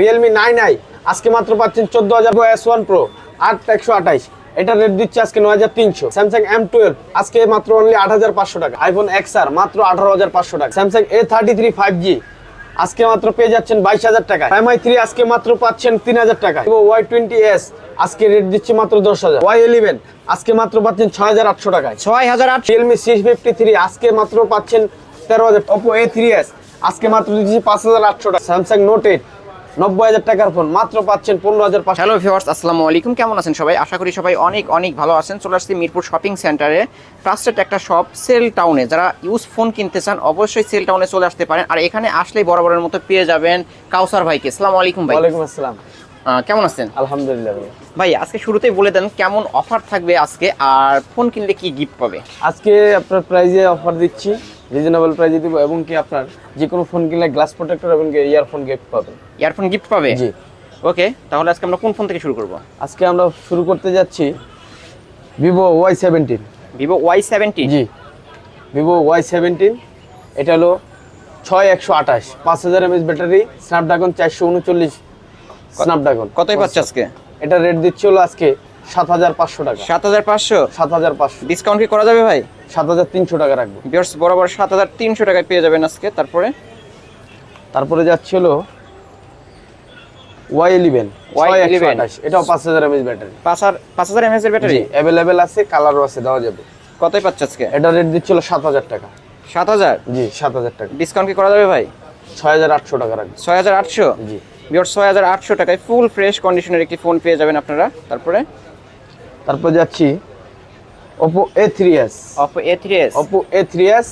Realme nine I আজকে মাত্র পাচ্ছেন চোদ্দ হাজার এস ওয়ান প্রো আট একশো আঠাইশ। এটা রেট দিচ্ছে আজকে নয় হাজার তিনশো। স্যামসাং এম টুয়েলভ আজকে মাত্র অনলি আট হাজার পাঁচশো টাকা। আইফোন এক্স আর মাত্র আঠারো হাজার পাঁচশো টাকা। Samsung A thirty three five G আজকে মাত্র পেয়ে যাচ্ছেন বাইশ হাজার টাকা। এমআই থ্রি আজকে মাত্র পাচ্ছেন তিন হাজার টাকা। ওয়াই টোয়েন্টি এস আজকে রেট দিচ্ছে মাত্র দশ হাজার। ওয়াই ইলেভেন আজকে মাত্র পাচ্ছেন ছয় হাজার আটশো টাকায়। ছয় হাজার আট রিয়েলমি সিক্স ফিফটি থ্রি আজকে মাত্র পাচ্ছেন তেরো হাজার। ওপো এ থ্রি এস আজকে মাত্র দিচ্ছি পাঁচ হাজার আটশো টাকা। স্যামসাং নোট এইট নব্বই হাজার টাকার ফোন মাত্র পাচ্ছেন পনেরো হাজার হ্যালো ভিউয়ার্স আসসালামু আলাইকুম। কেমন আছেন সবাই? আশা করি সবাই অনেক অনেক ভালো আছেন। চলে আসছি মিরপুর শপিং সেন্টারে। ট্রাস্টেড একটা শপ সেল টাউনে যারা ইউজ ফোন কিনতে চান অবশ্যই সেল টাউনে চলে আসতে পারেন। আর এখানে আসলেই বরাবরের মতো পেয়ে যাবেন কাউসার ভাইকে। আসসালামু আলাইকুম ভাই। ওয়ালাইকুম আসসালাম। কেমন আছেন? আলহামদুলিল্লাহ। ভাই আজকে শুরুতেই বলে দেন কেমন অফার থাকবে আজকে আর ফোন কিনলে কি গিফট পাবে? আজকে আপনার প্রাইজে অফার দিচ্ছি। রিজনেবল প্রাইজে দিব এবং কি আপনার যে কোনো ফোন কিনলে গ্লাস প্রোটেক্টর এবং ইয়ারফোন গিফট পাবেন। ইয়ারফোন গিফট পাবে? জি। ওকে তাহলে আজকে আমরা কোন ফোন থেকে শুরু করব? আজকে আমরা শুরু করতে যাচ্ছি Vivo Y seventeen Vivo Y seventy জি। ভিভো ওয়াই সেভেন্টিন এটা হলো ছয় একশো আঠাশ পাঁচ হাজার এমএস ব্যাটারি স্ন্যাপড্রাগন চারশো উনচল্লিশ স্ন্যাপড্রাগন কতই পাচ্ছে আজকে? এটা রেট দিচ্ছে হলো আজকে সাত হাজার পাঁচশো টাকা। সাত হাজার পাঁচশো? সাত হাজার পাঁচশো। ডিসকাউন্ট কি করা যাবে ভাই? সাত হাজার তিনশো টাকা রাখব। বিয়ার্স বরাবর সাত হাজার তিনশো টাকায় পেয়ে যাবেন আজকে তারপরে? তারপরে যাচ্ছে হলো ওয়াই ইলেভেন ওয়াই Y11 এটাও পাঁচ হাজার এমএস ব্যাটারি। পাঁচ পাঁচ হাজার এমএস এর ব্যাটারি? অ্যাভেলেবেল আছে কালারও আছে দেওয়া যাবে। কতই পাচ্ছে আজকে? এটা রেট দিচ্ছিল সাত হাজার টাকা। সাত হাজার? জি সাত হাজার টাকা। ডিসকাউন্ট কি করা যাবে ভাই? ছয় হাজার আটশো টাকা রাখব। ছয় হাজার আটশো? জি। বিয়ার্স ছয় হাজার আটশো টাকায় ফুল ফ্রেশ কন্ডিশনের একটি ফোন পেয়ে যাবেন আপনারা। তারপরে? তারপর যাচ্ছি Oppo A three S Oppo A three S Oppo A three S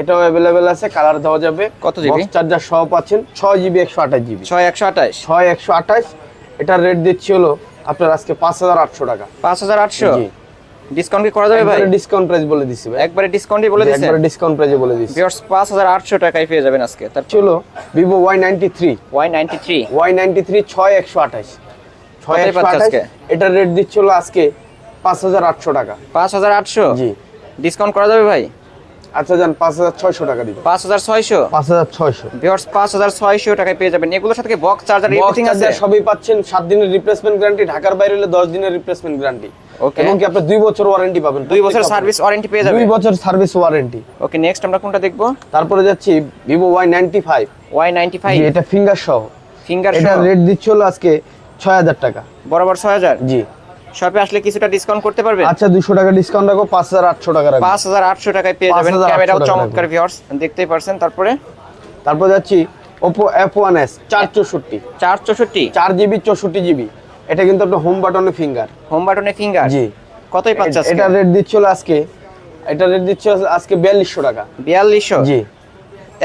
এটাও অ্যাভেলেবেল আছে কালার দেওয়া যাবে। কত জিবি চার্জার সহ পাচ্ছেন ছয় জিবি একশো আঠাশ জিবি ছয় একশো আঠাশ? ছয় একশো আঠাশ। এটার রেট দিচ্ছি হলো আপনার আজকে পাঁচ হাজার আটশো টাকা। পাঁচ হাজার আটশো? ডিসকাউন্ট কি করা যাবে ভাই? ডিসকাউন্ট প্রাইস বলে দিছি ভাই। একবারে ডিসকাউন্টই বলে দিছি? একবারে ডিসকাউন্ট প্রাইসে বলে দিছি। ভিউয়ার্স 5800 টাকায় পেয়ে যাবেন আজকে। তার চলো Vivo Y93 Y93 Y93 6128 ছয়? এটার রেট দিচ্ছিল আজকে পাঁচ হাজার আটশো টাকা। পাঁচ হাজার আটশো? জি। ডিসকাউন্ট করা যাবে ভাই? আচ্ছা যান পাঁচ হাজার ছয়শো টাকা দিবেন। পাঁচ হাজার ছয়শো? পাঁচ হাজার ছয়শো। ভিউয়ার্স পাঁচ হাজার ছয়শো টাকায় পেয়ে যাবেন। এগুলোর সাথে বক্স চার্জার এভরিথিং আছে? সবই পাচ্ছেন সাত দিনের রিপ্লেসমেন্ট গ্যারান্টি ঢাকার বাইরে হলে দশ দিনের রিপ্লেসমেন্ট গ্যারান্টি Okay. এবং কি আপনার দুই বছর ওয়ারেন্টি পাবেন দুই বছর সার্ভিস ওয়ারেন্টি পেয়ে। যাবেন। দুই বছর সার্ভিস ওয়ারেন্টি ওকে নেক্সট আমরা কোনটা দেখব? তারপরে যাচ্ছি Vivo Y ninety five Y ninety five এটা ফিঙ্গার সহ। ফিঙ্গার এটা রেট দিচ্ছে হলো আজকে ছয় হাজার টাকা। বরাবর ছয় হাজার? জি। শপে আসলে কিছুটা ডিসকাউন্ট করতে পারবে আচ্ছা দুশো টাকা ডিসকাউন্ট হাজার আটশো টাকা রাখব পাঁচ হাজার আটশো টাকায় পেয়ে যাবেন। ক্যামেরাও চমৎকার। ভিউয়ার্স দেখতেই পারছেন। তারপরে? তারপর যাচ্ছি চার চৌষট্টি। চার জিবি চৌষট্টি জিবি এটা কিন্তু আপনার হোম বাটনে ফিঙ্গার হোম বাটনে ফিঙ্গার জি। কতই পাচ্ছে আজকে? এটা রেট দিচ্ছিল আজকে এটা রেট দিচ্ছে আজকে বিয়াল্লিশশো টাকা। বিয়াল্লিশশো? জি।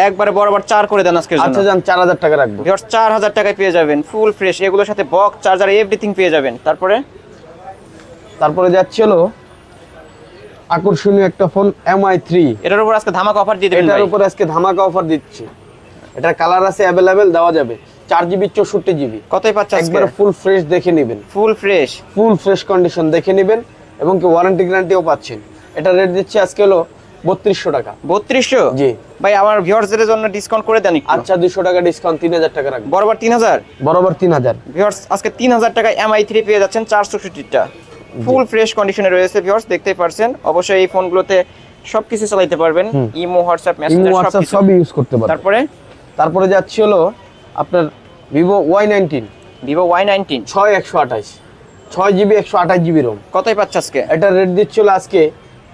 একবারে বরাবর চার করে দেন আজকে আচ্ছা যান চার হাজার টাকা রাখব। চার হাজার টাকায় পেয়ে যাবেন। ফুল ফ্রেশ এগুলোর সাথে বক্স চার্জার এভরিথিং পেয়ে যাবেন। তারপরে? তারপরে যাচ্ছিল আকর্ষণীয় একটা ফোন এমআই থ্রি এটার উপর আজকে ধামাকা অফার দিয়ে দেবেন এটার উপর আজকে ধামাকা অফার দিচ্ছি। এটার কালার আছে অ্যাভেলেবেল দেওয়া যাবে। চার জিবি চৌষট্টি জিবি কতই পাচ্ছে আজকে? একবারে ফুল ফ্রেশ দেখে নেবেন। Full fresh full fresh condition দেখে নেবেন এবং কি ওয়ারেন্টি গ্যারান্টিও পাচ্ছেন। এটা রেট দিচ্ছি আজকে হলো বত্রিশশো টাকা। বত্রিশশো? জি। ভাই আমার ভিউয়ার্সদের জন্য ডিসকাউন্ট করে দেন আচ্ছা দুশো টাকা ডিসকাউন্ট তিন হাজার টাকা রাখব। বরাবর তিন হাজার? বরাবর তিন হাজার। ভিউয়ার্স আজকে তিন হাজার টাকায় এমআই থ্রি পেয়ে যাচ্ছেন চারশো ফুল ফ্রেশ কন্ডিশনে রয়েছে ভিউয়ার্স দেখতেই পারছেন। অবশ্যই এই ফোনগুলোতে সবকিছু চালাইতে পারবেন। ইমো হোয়াটসঅ্যাপ মেসেঞ্জার হোয়াটসঅ্যাপ সবকিছু। সবই ইউজ করতে পারবেন। তারপরে? তারপরে যাচ্ছি হলো আপনার Vivo Y nineteen Vivo Y nineteen ছয় একশো আঠাশ। ছয় জিবি একশো আঠাশ জিবি রোম কতই পাচ্ছে আজকে? এটা রেট দিচ্ছিল আজকে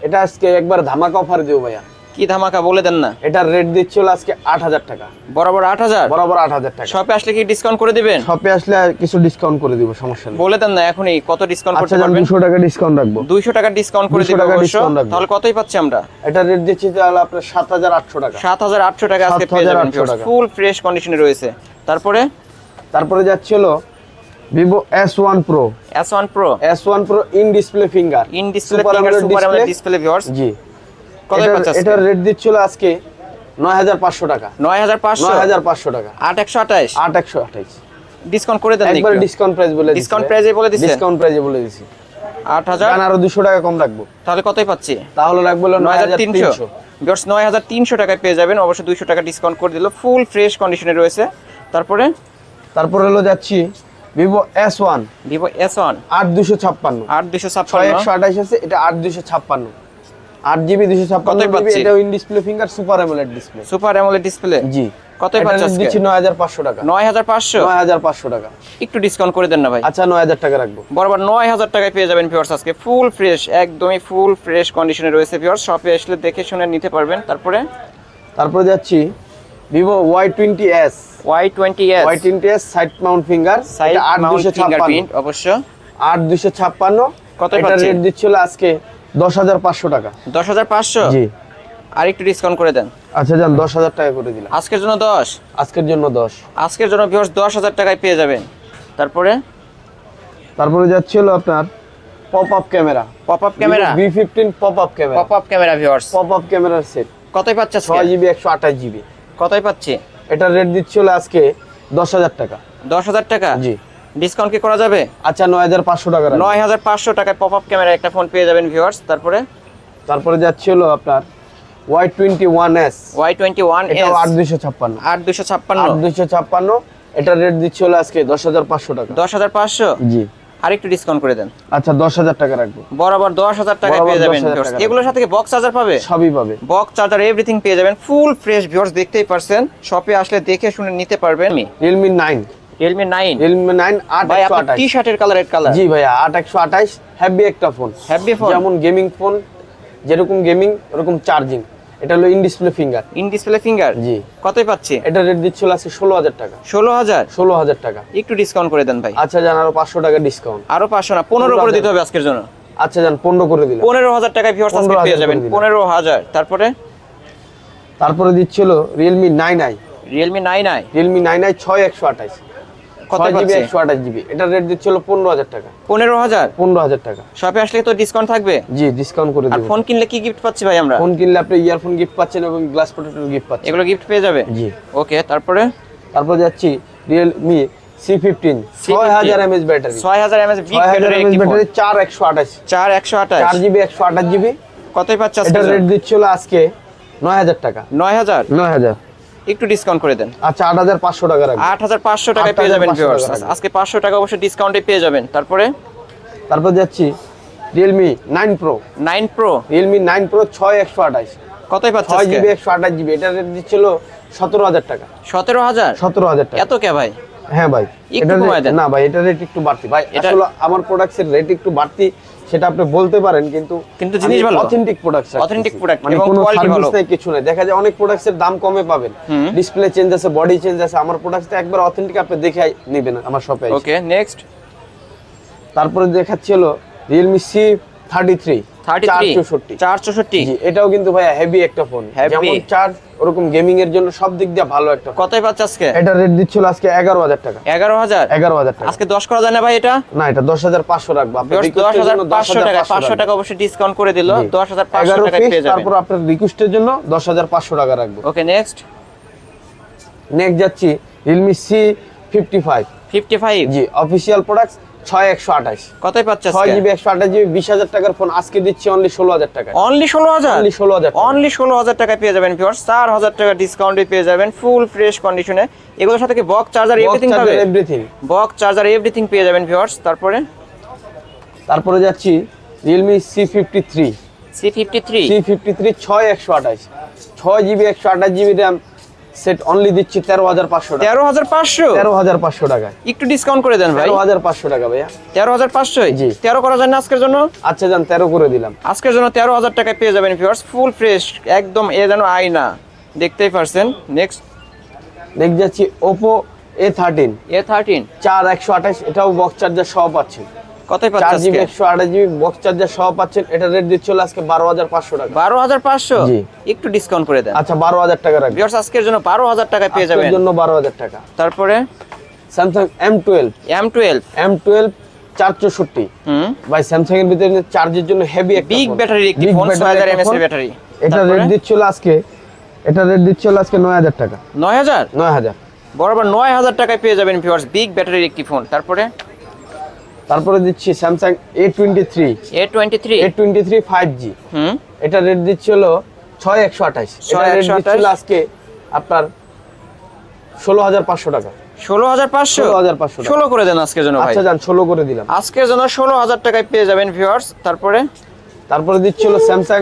এটা আজকে একবার ধামাকা অফার দিও ভাইয়া। কি ধামাকা বলে দেন না। এটার রেট দিচ্ছিল আজকে আট হাজার টাকা। বরাবর আট হাজার? বরাবর আট হাজার টাকা। শপে আসলে কি ডিসকাউন্ট করে দিবেন? শপে আসলে কিছু ডিসকাউন্ট করে দিব সমস্যা নেই। বলে দেন না এখনই কত ডিসকাউন্ট আচ্ছা করতে পারবেন? দুশো টাকা ডিসকাউন্ট রাখব। দুইশো টাকা ডিসকাউন্ট করে 200 অবশ্য। তাহলে কতই পাচ্ছি আমরা? এটা রেট দিচ্ছি তাহলে আপনার সাত হাজার আটশো টাকা। সাত হাজার আটশো টাকা আজকে পেয়ে যাবেন। 7,800। ফুল ফ্রেশ কন্ডিশনে রয়েছে। তারপরে? তারপরে যাচ্ছি হলো Vivo S one pro S one pro S one pro in display finger in display Super finger AMOLED super display। AMOLED display viewers জি এটার- রেট দিচ্ছিল আজকে নয় হাজার পাঁচশো টাকা। নয় হাজার পাঁচশো? নয় হাজার পাঁচশো টাকা। আট একশো আঠাশ আট একশো আঠাইশ। ডিসকাউন্ট করে দেন একবারে ডিসকাউন্ট প্রাইস বলে price এ বলে দিছেন? ডিসকাউন্ট প্রাইসে বলে দিছি। আট হাজার? আরও দুশো টাকা কম রাখব। তাহলে কতই পাচ্ছি? তাহলে রাখব নয় হাজার তিনশো। ভিউয়ার্স নয় হাজার তিনশো টাকায় পেয়ে যাবেন। অবশ্যই দুইশো টাকা ডিসকাউন্ট করে দিল। ফুল ফ্রেশ কন্ডিশনে রয়েছে। তারপরে? তারপর হলো যাচ্ছি Vivo S one Vivo S one আট দুশো ছাপ্পান্ন। আট দুশো ছাপ্পান্ন। একশো আঠাশ আছে এটা আট দুশো ছাপ্পান্ন। আট জিবি দুশো ছাপ্পান্ন এটা in display finger super AMOLED display super AMOLED display জি। কতই আজকে? দিচ্ছি নয় হাজার পাঁচশো টাকা। নয় হাজার পাঁচশো? নয় হাজার পাঁচশো টাকা। একটু ডিসকাউন্ট করে দেন না ভাই। আচ্ছা নয় হাজার টাকা রাখব। বরাবর নয় হাজার টাকায় পেয়ে যাবেন ভিউয়ার্স আজকে। ফুল ফ্রেশ একদমই ফুল ফ্রেশ কন্ডিশনে রয়েছে ভিউয়ার্স শপে আসলে দেখে শুনে নিতে পারবেন। তারপরে? তারপরে যাচ্ছি Vivo Y twenty S Y twenty Y twenty S side mount finger side আট দুশো ছাপ্পান্ন। অবশ্য। আট দুশো ছাপ্পান্ন। কত এটা? রেট দিচ্ছিল আজকে দশ হাজার পাঁচশো টাকা। দশ হাজার পাঁচশো? জি। আর একটু ডিসকাউন্ট করে দেন। আচ্ছা যান দশ হাজার টাকা করে দিলাম। আজকের জন্য দশ? আজকের জন্য দশ। আজকের জন্য ভিউয়ার্স দশ হাজার টাকায় পেয়ে যাবেন। তারপরে? তারপরে যাচ্ছিল আপনার pop up camera pop up camera B fifteen pop up camera pop up camera viewers pop up ক্যামেরার সেট কতই পাচ্ছে ছয় জিবি একশো আঠাশ জিবি কতই পাচ্ছি? এটার রেট দিচ্ছিল আজকে দশ হাজার টাকা। দশ হাজার টাকা? জি। ডিসকাউন্ট কি করা যাবে? আচ্ছা নয় হাজার পাঁচশো টাকা। নয় হাজার পাঁচশো টাকায় পপ আপ ক্যামেরা একটা ফোন পেয়ে যাবেন ভিউয়ার্স তারপরে? তারপরে যাচ্ছিল আপনার Y twenty one S Y twenty one এটাও আট ছাপ্পান্ন। আট দুশো ছাপ্পান্ন। আট দুইশো ছাপ্পান্ন এটার রেট দিচ্ছিল আজকে দশ হাজার পাঁচশো টাকা। দশ হাজার পাঁচশো? জি। আর একটু ডিসকাউন্ট করে দেন। আচ্ছা দশ হাজার টাকা রাখব। বরাবর দশ হাজার বরাবর পেয়ে যাবেন 10,000 viewers। টাকা। এগুলোর সাথে বক্স চার্জার পাবে? সবই পাবে। বক্স চার্জার এভরিথিং পেয়ে যাবেন। ফুল ফ্রেশ ভিউয়ার্স দেখতেই পারছেন। শপে আসলে দেখে শুনে নিতে পারবেন। Realme nine Realme nine Realme nine আট টি শার্টের কালার রেড কালার জি ভাইয়া আট একশো আঠাশ। হ্যাভি একটা ফোন Heavy phone? যেমন গেমিং ফোন যেরকম গেমিং ওরকম চার্জিং এটা হলো in display finger in display finger জি। কতই পাচ্ছি? এটা রেট দিচ্ছিল আজকে ষোলো হাজার টাকা। ষোলো হাজার? ষোলো হাজার টাকা। একটু ডিসকাউন্ট করে দেন ভাই। আচ্ছা জান আরও পাঁচশো টাকা ডিসকাউন্ট আরও পাঁচশো না পনেরো করে দিতে হবে আজকের জন্য। আচ্ছা জান পনেরো করে দিলাম। পনেরো হাজার টাকায় ভিউয়ার্স আজকে পেয়ে যাবেন। পনেরো হাজার। তারপরে? তারপরে দিচ্ছিল Realme nine i Realme nine i Realme nine i ছয় একশো আঠাশ। কত জিবি পাচ্ছে? একশো আঠাশ জিবি এটা রেট দিচ্ছিল পনেরো হাজার টাকা। পনেরো হাজার? পনেরো হাজার টাকা। শপে আসলে তো ডিসকাউন্ট থাকবে? জি ডিসকাউন্ট করে দেবো। ফোন কিনলে কি গিফট পাচ্ছি ভাই আমরা? ফোন কিনলে আপনি ইয়ারফোন গিফট পাচ্ছেন এবং গ্লাস প্রোটেক্টর গিফট পাচ্ছেন। এগুলো গিফট পেয়ে যাবে? জি। ওকে তারপরে? তারপর যাচ্ছি রিয়েলমি সি ফিফটিন ছয় হাজার এমএচ ব্যাটারি ছয় হাজার এমএস ব্যাটারি চার একশো আঠাশ। চার একশো আঠাশ। চার জিবি একশো আঠাশ জিবি কতই পাচ্ছে এটা রেট দিচ্ছিল আজকে নয় হাজার টাকা। নয় হাজার? নয় হাজার। একটু ডিসকাউন্ট করে দেন। আচ্ছা আট হাজার পাঁচশো টাকা রাখবে আট হাজার পাঁচশো টাকায় পেয়ে যাবেন ভিউয়ার্স আজকে পাঁচশো টাকা অবশ্যই ডিসকাউন্টে পেয়ে যাবেন। তারপরে? তারপর যাচ্ছি Realme nine pro nine pro Realme nine pro ছয় একশো আঠাশ। কতই পাচ্ছে ছয় জিবি একশো আঠাশ জিবি। এটা রেট দিচ্ছিল সতেরো হাজার টাকা। সতেরো হাজার? সতেরো হাজার টাকা। এত কে ভাই? হ্যাঁ ভাই। এটা না ভাই এটা রেট একটু বাড়তি। ভাই আসলে আমার প্রোডাক্টের রেট একটু বাড়তি। সেটা আপনি বলতে পারেন কিন্তু কিন্তু জিনিস ভালো। অথেন্টিক প্রোডাক্ট অথেন্টিক প্রোডাক্ট মানে কোনো সার্ভিস। নেই কিছু নেই। দেখা যায় অনেক প্রোডাক্টসের দাম কমে পাবেন। ডিসপ্লে চেঞ্জ আছে বডি চেঞ্জ আছে আমার প্রোডাক্টটা একবার অথেন্টিক আপনি দেখে নেবেন আমার শপে ওকে নেক্সট তারপরে দেখাচ্ছি হলো রিয়েলমি সি এটাও কিন্তু ভাইয়া হেভি একটা ফোন যেমন চার্জ ওরকম গেমিং এর জন্য সব দিক দিয়ে ভালো একটা কতই পাচ্ছে আজকে? এটা রেট দিচ্ছিল আজকে এগারো হাজার টাকা। এগারো হাজার? এগারো হাজার টাকা। আজকে দশ করা যায় না ভাই এটা? না এটা দশ হাজার পাঁচশো রাখব। আপনার দশ হাজার পাঁচশো টাকা 10,500 পাঁচশো টাকা অবশ্যই ডিসকাউন্ট করে দিল। জি। দশ হাজার পাঁচশো এগারো টাকা পেয়ে যাবেন। তারপর আপনার রিকোয়েস্টের জন্য দশ হাজার পাঁচশো টাকা রাখব। ওকে নেক্সট নেক্সট যাচ্ছি Realme C fifty five fifty five জি অফিসিয়াল প্রোডাক্ট ছয় একশো আঠাশ। কতই পাচ্ছে ছয় জিবি একশো আঠাশ জিবি বিশ হাজার টাকার ফোন আজকে দিচ্ছি অনলি ষোলো হাজার টাকা। অনলি ষোলো হাজার? অনলি ষোলো হাজার অনলি ষোলো হাজার টাকায় পেয়ে যাবেন ভিউয়ার্স চার হাজার টাকা ডিসকাউন্টে পেয়ে যাবেন। ফুল ফ্রেশ কন্ডিশনে এগুলোর সাথে কি বক্স চার্জার এভরিথিং পাবে? এভরিথিং বক্স চার্জার এভরিথিং পেয়ে যাবেন ভিউয়ার্স তারপরে? তারপরে যাচ্ছি Realme C fifty three C fifty three C fifty three ছয় একশো আঠাশ। ছয় জিবি একশো আঠাশ জিবি র্যাম সেট অনলি দিচ্ছি তেরো হাজার পাঁচশো তেরো হাজার পাঁচশো? তেরো হাজার পাঁচশো টাকা একটু ডিসকাউন্ট করে দেন ভাই। তেরো হাজার পাঁচশো টাকা ভাইয়া। তেরো হাজার পাঁচশো জি। তেরো করা যায় না আজকের জন্য? আচ্ছা যান তেরো করে দিলাম। আজকের জন্য তেরো হাজার টাকায় পেয়ে যাবেন ভিউয়ার্স ফুল ফ্রেশ একদম এ যেন আয়না দেখতেই পারছেন। নেক্সট নেক্সট যাচ্ছি Oppo A thirteen A thirteen চার একশো আঠাশ এটাও বক্স চার্জার সহ পাচ্ছেন। কতই চার পাচ্ছে জিবি আজকে? একশো আঠাশ জিবি বক্স চার্জার সহ পাচ্ছেন। এটা রেট দিচ্ছিল আজকে বারো হাজার পাঁচশো টাকা। বারো হাজার পাঁচশো? জি। একটু ডিসকাউন্ট করে দেন। আচ্ছা বারো হাজার টাকা রাখবেন। ভিউয়ার্স আজকের জন্য বারো হাজার টাকায় পেয়ে আজকের যাবেন জন্য বারো হাজার টাকা। তারপরে? Samsung M twelve M twelve M twelve চার চৌষট্টি। হুম। ভাই স্যামসাং এর ভিতরে চার্জের জন্য হেভি একটা বিগ। ব্যাটারির একটি ফোন battery ছয় হাজার একটা এমএস phone। ব্যাটারি এটা রেট দিচ্ছিল আজকে এটা রেট দিচ্ছিল আজকে নয় হাজার টাকা। নয় হাজার? নয় হাজার। বরাবর নয় হাজার টাকায় পেয়ে যাবেন ভিউয়ার্স বিগ ব্যাটারির একটি ফোন তারপরে? তারপরে দিচ্ছি Samsung A twenty three A twenty three A twenty three five G হুম। এটা রেট দিচ্ছিল ছয় একশো আঠাশ। এটা রেট 6128 দিচ্ছিল আজকে আপনার ষোলো হাজার পাঁচশো টাকা। ষোলো হাজার পাঁচশো? 16,500 টাকা। ষোলো করে দেন আজকের জন্য ভাই। আচ্ছা যান ষোলো করে দিলাম। আজকের জন্য ষোলো হাজার টাকায় পেয়ে যাবেন ভিউয়ার্স তারপরে? তারপরে দিচ্ছিল Samsung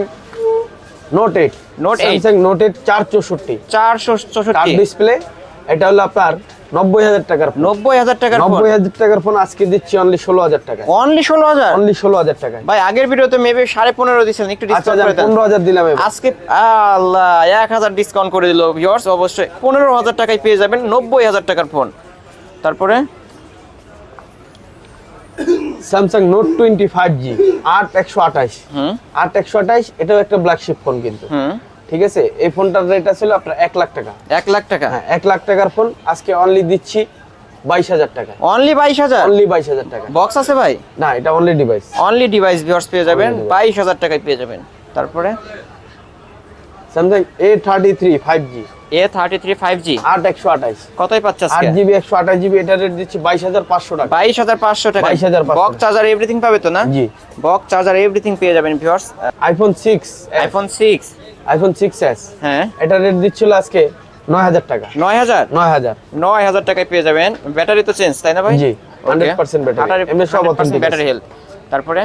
note eight Note 8 Samsung note eight চার চৌষট্টি। কার্ড চৌষট্টি। ডিসপ্লে এটা হলো আপনার নব্বই হাজার টাকার নব্বই হাজার টাকার নব্বই হাজার টাকার ফোন আজকে দিচ্ছি অনলি ষোলো হাজার টাকা। অনলি ষোলো হাজার? অনলি ষোলো হাজার টাকায়। ভাই আগের ভিডিওতে মেবি সাড়ে পনেরো দিচ্ছেন একটু ডিসকাউন্ট করে পনেরো হাজার দিলাম আজকে আল্লাহ এক হাজার ডিসকাউন্ট করে দিল অবশ্যই। পনেরো হাজার টাকায় পেয়ে যাবেন নব্বই হাজার টাকার ফোন তারপরে? Samsung note twenty five G আট একশো আঠাশ। হুম। আট একশো আঠাশ এটাও একটা ব্ল্যাকশিপ ফোন কিন্তু। হুম। ঠিক আছে? এই ফোনটার রেট ছিল আপনার এক লাখ টাকা। এক লাখ টাকা? হ্যাঁ এক লাখ টাকার ফোন আজকে অনলি দিচ্ছি বাইশ হাজার টাকা। অনলি বাইশ হাজার? অনলি বাইশ হাজার টাকা। বক্স আছে ভাই? না এটা only device only device viewers পেয়ে যাবেন। বাইশ হাজার টাকায় পেয়ে যাবেন। তারপরে? Samsung A thirty three five G A thirty three five G আট একশো আঠাশ কতই পাচ্ছে আট জিবি একশো আঠাশ জিবি এটা রেট দিচ্ছি বাইশ হাজার পাঁচশো টাকা। বাইশ হাজার পাঁচশো টাকা? 22,500 বক্স চার্জার এভরিথিং পাবে তো না? জি। বক্স চার্জার এভরিথিং পেয়ে যাবেন viewers iPhone six iPhone six iPhone six S হ্যাঁ। এটা রেট দিচ্ছিল আজকে নয় হাজার টাকা। নয় হাজার? নয় হাজার। নয় হাজার টাকায় পেয়ে যাবেন। ব্যাটারি তো চেঞ্জ তাই না ভাই? জি, 100% battery। এমনি সব authentic ব্যাটারি হেলথ তারপরে?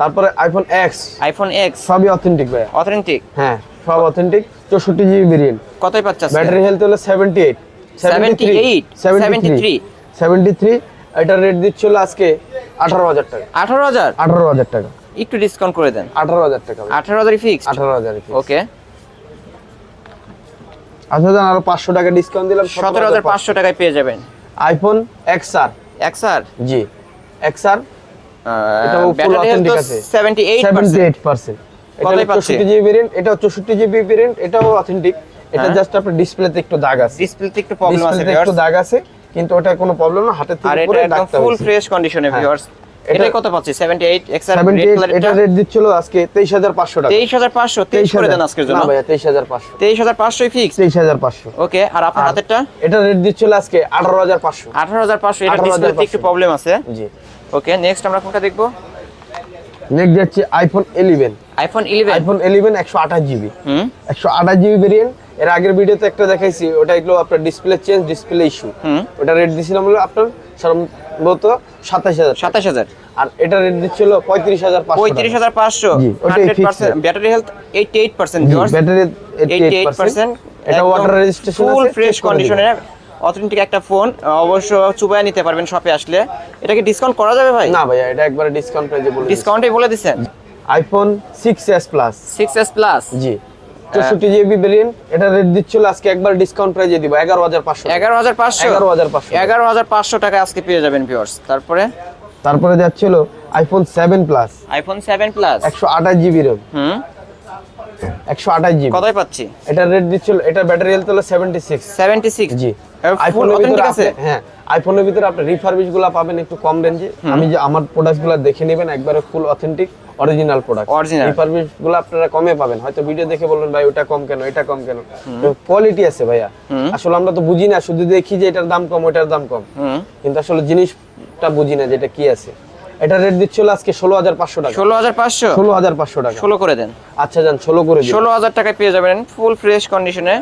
তারপরে আইফোন এক্স আইফোন এক্স সবই অথেন্টিক ভাই অথেন্টিক হ্যাঁ সব অথেন্টিক চৌষট্টি জিবি ভেরিয়েন্ট কতই পাচ্ছে? ব্যাটারি হেলথ হলো সেভেন্টি এইট 78, 73 সেভেন্টি থ্রি এটার রেট দিচ্ছিল আজকে আঠারো হাজার টাকা। আঠারো হাজার? আঠারো হাজার টাকা। একটু ডিসকাউন্ট করে দেন। আঠারো হাজার টাকা আঠারো হাজারই ফিক্স আঠারো হাজার ওকে আচ্ছা আরও পাঁচশো টাকা ডিসকাউন্ট দিলাম সতেরো হাজার পাঁচশো। টাকায় পেয়ে যাবেন। আইফোন জি এটাও আছে। কতই পাচ্ছে? জিবি ভেরিয়েন্ট এটাও চৌষট্টি জিবি ভেরিয়েন্ট এটাও অথেন্টিক এটা হ্যাঁ। জাস্ট আপনার ডিসপ্লেতে একটু দাগ আছে। ডিসপ্লেতে একটু প্রবলেম আছে একটু দাগ আছে কিন্তু ওটা কোনো প্রবলেম না হাতের থেকে পরে ফুল ফ্রেশ কন্ডিশনে হ্যাঁ। ভিউয়ার্স এটা- কত পাচ্ছি? 78 এক্স আর 78 রেড কালার এটা রেট দিচ্ছিল আজকে তেইশ হাজার পাঁচশো টাকা। 23500 তেইশ করে দেন আজকের জন্য। না হাজার পাঁচশো। 23500 ফিক্স তেইশ হাজার পাঁচশো। ওকে আর আপনার হাতেরটা? এটা রেট দিচ্ছিল আজকে আঠারো হাজার পাঁচশো। 18500 এটা 18,500 ডিসপ্লেতে একটু প্রবলেম আছে। জি। ওকে নেক্সট আমরা কোনটা দেখব? নেক্সট যাচ্ছে iPhone eleven iPhone 11 iPhone eleven একশো আঠাশ জিবি হুম। একশো আঠাশ জিবি ভেরিয়েন্ট এর আগের ভিডিওতে একটা দেখাইছি ওটা এগুলো আপনার ডিসপ্লে চেঞ্জ ডিসপ্লে ইস্যু হুম। ওটা রেট দিছিলাম হলো আপনার সম্ভবত সাতাশ হাজার 27000 আর এটা রেট দিচ্ছিল পঁয়ত্রিশ হাজার পাঁচশো 35500 জি, ওটাই fixed 100% battery health 88% viewers battery 88% এটা ওয়াটার রেজিস্ট্রেশন ফুল ফ্রেশ কন্ডিশনে অথেন্টিক একটা ফোন অবশ্য চুবায় নিতে পারবেন শপে আসলে। এটাকে ডিসকাউন্ট করা যাবে ভাই? না ভাইয়া এটা একবারে ডিসকাউন্ট প্রাইজে বলে ডিসকাউন্টই বলে দিচ্ছেন? IPhone six S plus 6s plus জি। চৌষট্টি জিবি ভেরিয়েন্ট এটা রেট দিচ্ছিল আজকে একবার ডিসকাউন্ট প্রাইজে দিব এগারো হাজার পাঁচশো এগারো হাজার পাঁচশো? এগারো হাজার পাঁচশো এগারো হাজার পাঁচশো টাকা আজকে পেয়ে যাবেন ভিউয়ার্স তারপরে? তারপরে যাচ্ছিল iPhone seven plus iPhone seven plus একশো আঠাশ জিবি র্যাম হুম। একশো আঠাশ জিবি কতই পাচ্ছি? এটা রেট দিচ্ছিল এটা ব্যাটারি হেলথ হলো সেভেন্টি সিক্স সেভেন্টি সিক্স জি আইফোনের ভিতরে আছে? হ্যাঁ আইফোনের ভিতরে আপনি রিফারবিশগুলো পাবেন একটু কম রেঞ্জে আমি যে আমার প্রোডাক্টগুলো দেখে নেবেন একবারে full authentic original product Original। রিফারবিশগুলো আপনারা কমে পাবেন। হয়তো ভিডিও দেখে বলবেন ভাই ওটা কম কেন? এটা কম কেন? কোয়ালিটি আছে ভাইয়া। আসলে আমরা তো বুঝি না শুধু দেখি যে এটার দাম কম ওটার দাম কম। কিন্তু আসলে জিনিসটা বুঝি না যে এটা কি আছে। এটা রেট দিচ্ছিল আজকে ষোলো হাজার পাঁচশো টাকা। ষোলো হাজার পাঁচশো? ষোলো হাজার পাঁচশো টাকা। ষোলো করে দেন। আচ্ছা যান ষোলো করে দিন। ষোলো হাজার টাকায় পেয়ে যাবেন ফুল ফ্রেশ কন্ডিশনে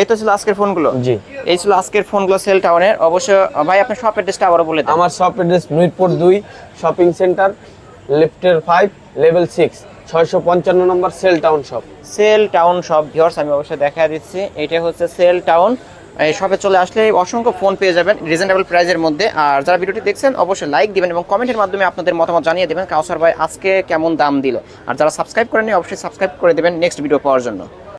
এই তো ছিল আজকের ফোনগুলো জি। এই ছিল আজকের ফোনগুলো সেল টাউনের অবশ্য ভাই আপনার শপ অ্যাড্রেসটা আবারও বলে দেন। আমার শপ অ্যাড্রেস মিরপুর দুই শপিং সেন্টার লিফটের ফাইভ লেভেল সিক্স ছয়শো পঞ্চান্ন নম্বর Cell Town shop Cell Town shop viewers আমি অবশ্যই দেখা দিচ্ছি। এটা হচ্ছে সেল টাউন এই শপে চলে আসলে অসংখ্য ফোন পেয়ে যাবেন রিজনেবল প্রাইজের মধ্যে। আর যারা ভিডিওটি দেখছেন, অবশ্যই লাইক দিবেন এবং কমেন্টের মাধ্যমে আপনাদের মতামত জানিয়ে দেবেন কাউসার ভাই আজকে কেমন দাম দিল। আর যারা সাবস্ক্রাইব করেনি অবশ্যই সাবস্ক্রাইব করে দেবেন নেক্সট ভিডিও পাওয়ার জন্য।